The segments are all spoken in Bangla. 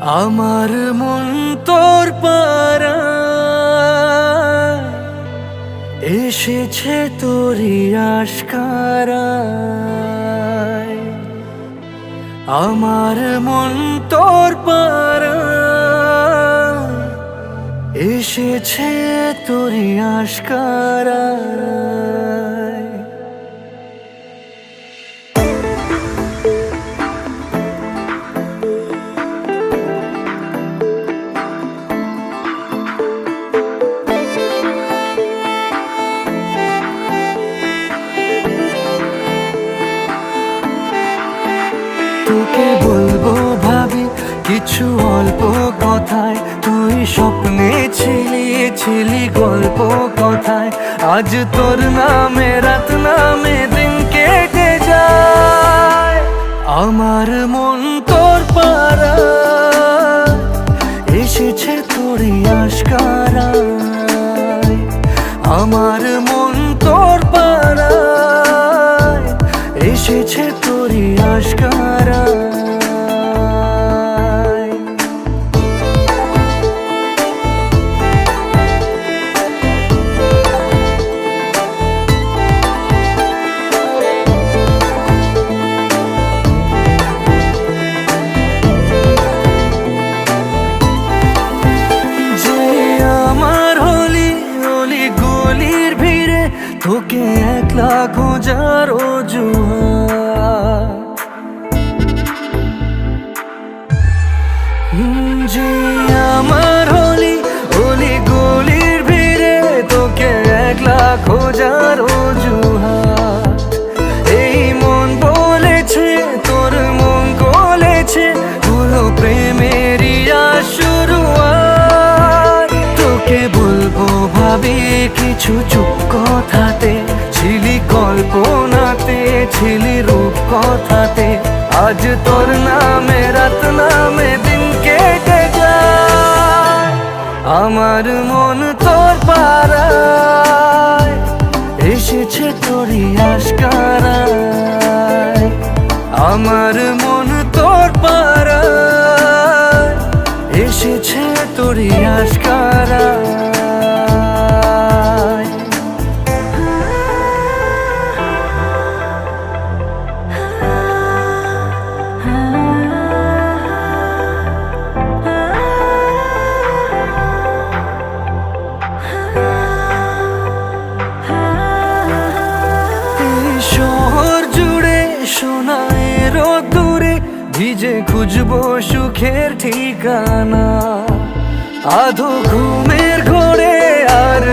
আমার মন তোর পারা এসেছে তোরই আশকারায়। আমার মন তোর পারা এসেছে তোরই আশকারায়। তোকে বলব ভাবি, কিছু অল্প কথায় তুই স্বপ্নে ছিলি ছিলি গল্প কথায়। আজ তোর নামে, রাত নামে দিন কেটে যায়। আমার মন তোর পারা এসেছে আমার মন তোর পাড়ায়, এসেছে তোরই তোকে অজুহাত। হুম, যে আমার হলি হলি গলির ভিড়ে তোকে খোঁজার অজুহাত। এই মন বলেছে তোর মন শুরুয়াত। তোকে বলব ভাবি কিছু চুপ কথাতে ছিলি রূপ কথাতে আজ তোর নামে রাত নামে দিন কেটে যায়। আমার মন তোর পাড়ায়, এসেছে তোরই আশকারায়। আমার মন দূরে ভিজে খুঁজবো সুখের ঠিকানা। আধো ঘুমের ঘোরে, আর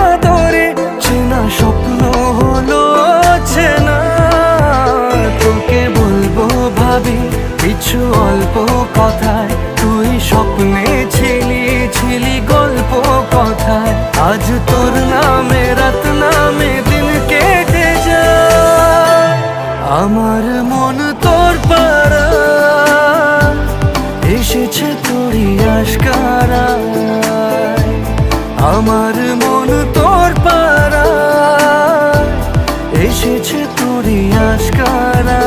আদরে চেনা স্বপ্ন হলো চেনা। তোকে বলব ভাবি, কিছু অল্প কথায় তুই স্বপ্নে ছিলি ছিলি গল্প কথায়। আজ তোর নামে, রাত নামে আমার মন তোর পারা এসেছে তোরই আসকারা